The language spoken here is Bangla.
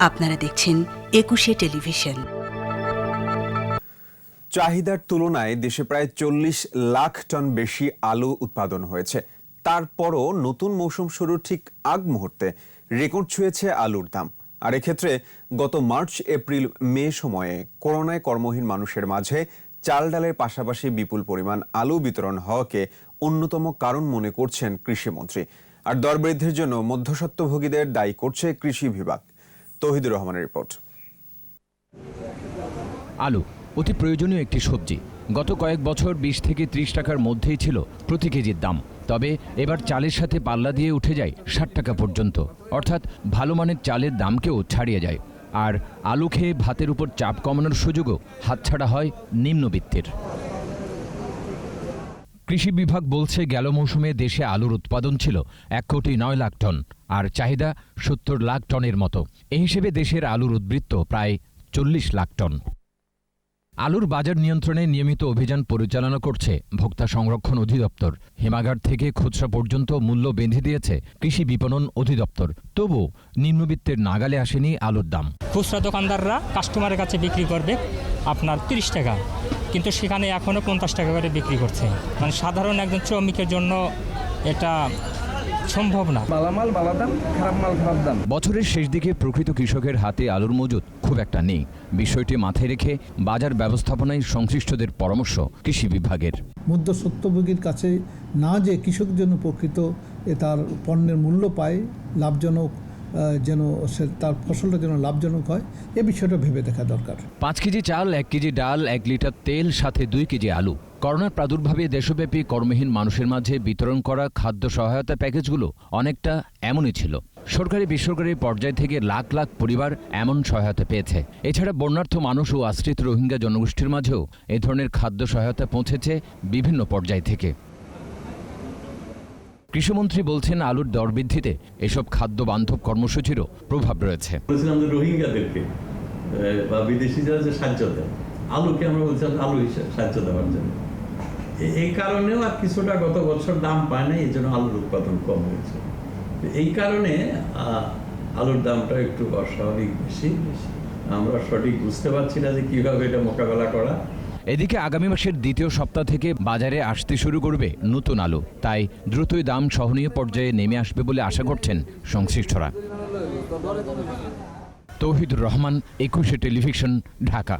আপনারা দেখছেন একুশে টেলিভিশন। চাহিদার তুলনায় দেশে প্রায় চল্লিশ লাখ টন বেশি আলু উৎপাদন হয়েছে। তারপরও নতুন মৌসুম শুরুর ঠিক আগ মুহূর্তে রেকর্ড ছুঁয়েছে আলুর দাম। আর এক্ষেত্রে গত মার্চ, এপ্রিল, মে সময়ে করোনায় কর্মহীন মানুষের মাঝে চাল ডালের পাশাপাশি বিপুল পরিমাণ আলু বিতরণ হওয়াকে অন্যতম কারণ মনে করছেন কৃষিমন্ত্রী। আর দর বৃদ্ধির জন্য মধ্যস্বত্বভোগীদের দায়ী করছে কৃষি বিভাগ। তহিদুর রহমানের রিপোর্ট। আলু, অতি প্রয়োজনীয় একটি সবজি। গত কয়েক বছর বিশ থেকে ত্রিশ টাকার মধ্যেই ছিল প্রতি কেজির দাম। তবে এবার চালের সাথে পাল্লা দিয়ে উঠে যায় ষাট টাকা পর্যন্ত। অর্থাৎ ভালো মানের চালের দামকেও ছাড়িয়ে যায়। আর আলু খেয়ে ভাতের উপর চাপ কমানোর সুযোগও হাতছাড়া হয় নিম্নবিত্তের। কৃষি বিভাগ বলছে গেল মৌসুমে দেশে আলুর উৎপাদন ছিল এক কোটি নয় লাখ টন, আর চাহিদা সত্তর লাখ টনের মতো। এই হিসেবে দেশের আলুর উদ্বৃত্ত প্রায় চল্লিশ লাখ টন। আলুর বাজার নিয়ন্ত্রণে নিয়মিত অভিযান পরিচালনা করছে ভোক্তা সংরক্ষণ অধিদপ্তর। হিমাগার থেকে খুচরা পর্যন্ত মূল্য বেঁধে দিয়েছে কৃষি বিপণন অধিদপ্তর। তবু নিম্নবিত্তের নাগালে আসেনি আলুর দাম। খুচরা দোকানদাররা কাস্টমারের কাছে বিক্রি করবে আপনার তিরিশ টাকা। কিন্তু সেখানে এখনও পঞ্চাশ টাকা করে বিক্রি করছে। মানে সাধারণ একজন শ্রমিকের জন্য এটা সম্ভব না। মালামাল বালা দাম খারাপ মাল খারাপ দাম। বছরের শেষ দিকে প্রকৃত কৃষকের হাতে আলুর মজুদ খুব একটা নেই। বিষয়টি মাথায় রেখে বাজার ব্যবস্থাপনায় সংশ্লিষ্টদের পরামর্শ কৃষি বিভাগের। মধ্যস্বত্বভোগীর কাছে না যে কৃষক জন্য প্রকৃত এ তার পণ্যের মূল্য পায় লাভজনক যেন সে তার ফসলটা যেন লাভজনক হয়, এ বিষয়টা ভেবে দেখা দরকার। পাঁচ কেজি চাল, এক কেজি ডাল, এক লিটার তেল, সাথে দুই কেজি আলু। করোনার প্রাদুর্ভাবে দেশব্যাপী কর্মহীন মানুষের মাঝে বিতরণ করা খাদ্য সহায়তা প্যাকেজগুলো অনেকটা এমনই ছিল। সরকারি বেসরকারি পর্যায় থেকে লাখ লাখ পরিবার এমন সহায়তা পেয়েছে। এছাড়া বন্যার্থ মানুষ ও আশ্রিত রোহিঙ্গা জনগোষ্ঠীর মাঝেও এ ধরনের খাদ্য সহায়তা পৌঁছেছে বিভিন্ন পর্যায় থেকে। কৃষিমন্ত্রী বলছেন আলুর দর বৃদ্ধিতে এসব খাদ্য বান্ধব কর্মসূচিরও প্রভাব রয়েছে। রোহিঙ্গাদেরকে বা বিদেশিরা যে সাহায্য দেয় আলুকে আমরা বলছিলাম আলু হিসেবে সাহায্য দেওয়ার জন্য। এই কারণেও আর কিছুটা গত বছর দাম পায় না এই জন্য আলুর উৎপাদন কম হয়েছে। এই কারণে আলুর দামটা একটু অস্বাভাবিক বেশি। আমরা সঠিক বুঝতে পারছি না যে কীভাবে এটা মোকাবেলা করা এদিকে আগামী মাসের দ্বিতীয় সপ্তাহ থেকে বাজারে আসতে শুরু করবে নতুন আলু। তাই দ্রুতই দাম সহনীয় পর্যায়ে নেমে আসবে বলে আশা করছেন সংশ্লিষ্টরা। তৌহিদুর রহমান, একুশে টেলিভিশন, ঢাকা।